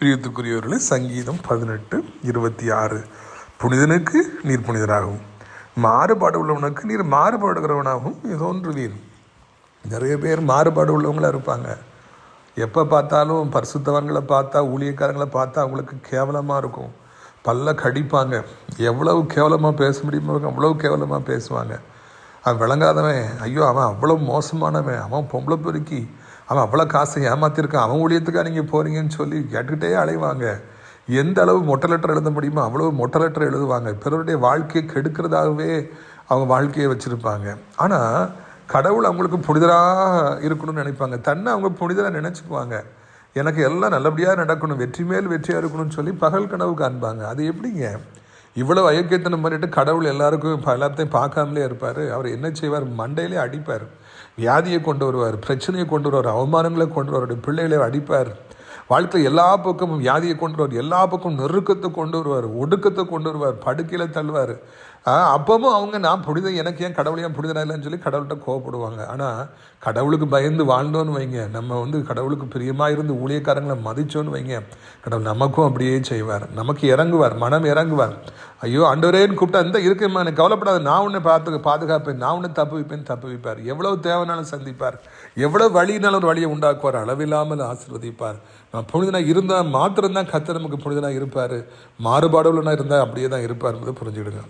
பிரியத்துக்குரியவர்களே சங்கீதம் பதினெட்டு இருபத்தி ஆறு. புனிதனுக்கு நீர் புனிதனாகவும் மாறுபாடு உள்ளவனுக்கு நீர் மாறுபாடுகிறவனாகவும் தோன்றுவீர். நிறைய பேர் மாறுபாடு உள்ளவங்களா இருப்பாங்க. எப்போ பார்த்தாலும் பரிசுத்தவங்களை பார்த்தா ஊழியக்காரங்களை பார்த்தா அவங்களுக்கு கேவலமாக இருக்கும். பல்ல கடிப்பாங்க. எவ்வளவு கேவலமாக பேச முடியுமோ அவ்வளவு கேவலமாக பேசுவாங்க. அவன் விளங்காதவன் ஐயோ அவன் அவ்வளோ மோசமானவன் அவன் பொம்பளை பெருக்கி அவன் அவ்வளோ காசை ஏமாத்திருக்கான். அவன் ஊழியத்துக்காக நீங்கள் போகிறீங்கன்னு சொல்லி கேட்டுக்கிட்டே அலைவாங்க. எந்த அளவு மொட்டை லெட்டர் எழுத முடியுமோ அவ்வளோ மொட்டை லெட்டர் எழுதுவாங்க. பிறருடைய வாழ்க்கையை கெடுக்கிறதாகவே அவங்க வாழ்க்கையை வச்சுருப்பாங்க. ஆனால் கடவுள் அவங்களுக்கு புனிதராக இருக்கணும்னு நினைப்பாங்க. தன்னை அவங்க புனிதராக நினச்சிக்குவாங்க. எனக்கு எல்லாம் நல்லபடியாக நடக்கணும். வெற்றி மேல் வெற்றியாக இருக்கணும்னு சொல்லி பகல் கனவு காண்பாங்க. அது எப்படிங்க? இவ்வளவு அயோக்கியத்தனம் பண்ணிட்டு கடவுள் எல்லாருக்கும் எல்லாத்தையும் பார்க்காமலே இருப்பார். அவர் என்ன செய்வார்? மண்டையிலே அடிப்பார். வியாதியை கொண்டு வருவார். பிரச்சனையை கொண்டு வருவார். அவமானங்களை கொண்டு வருவார். பிள்ளைகளை அடிப்பார். வாழ்க்கையில் எல்லா பக்கமும் வியாதியை கொண்டு வருவார். எல்லா பக்கமும் நெருக்கத்தை கொண்டு வருவார். ஒடுக்கத்தை கொண்டு வருவார். படுக்கையில் தள்ளுவார். அப்பவும் அவங்க நான் புனித எனக்கு ஏன் கடவுள் ஏன் புனிதனா இல்லைன்னு சொல்லி கடவுள்கிட்ட கோவப்படுவாங்க. ஆனால் கடவுளுக்கு பயந்து வாழ்ந்தோன்னு வைங்க. நம்ம வந்து கடவுளுக்கு பிரியமாக இருந்து ஊழியக்காரங்களை மதித்தோன்னு வைங்க. கடவுள் நமக்கும் அப்படியே செய்வார். நமக்கு இறங்குவார் மனம் இறங்குவார். ஐயோ அண்டவரேன்னு கூப்பிட்டா இந்த இருக்குமா எனக்கு கவலைப்படாத. நான் உன்னை பார்த்து பாதுகாப்பேன். நான் உன்னை தப்பு வைப்பேன் தப்பு வைப்பார். எவ்வளவு தேவைனாலும் சந்திப்பார். எவ்வளோ வழினாலும் ஒரு வழியை உண்டாக்குவார். அளவில்லாமல் ஆசீர்வதிப்பார். நான் புனிதனாக இருந்தால் மாத்திரம்தான் கத்தை நமக்கு புனிதனாக இருப்பார். மாறுபாடுள்ளனா இருந்தால் அப்படியே தான் இருப்பார் என்பதை புரிஞ்சுக்கிடுங்க.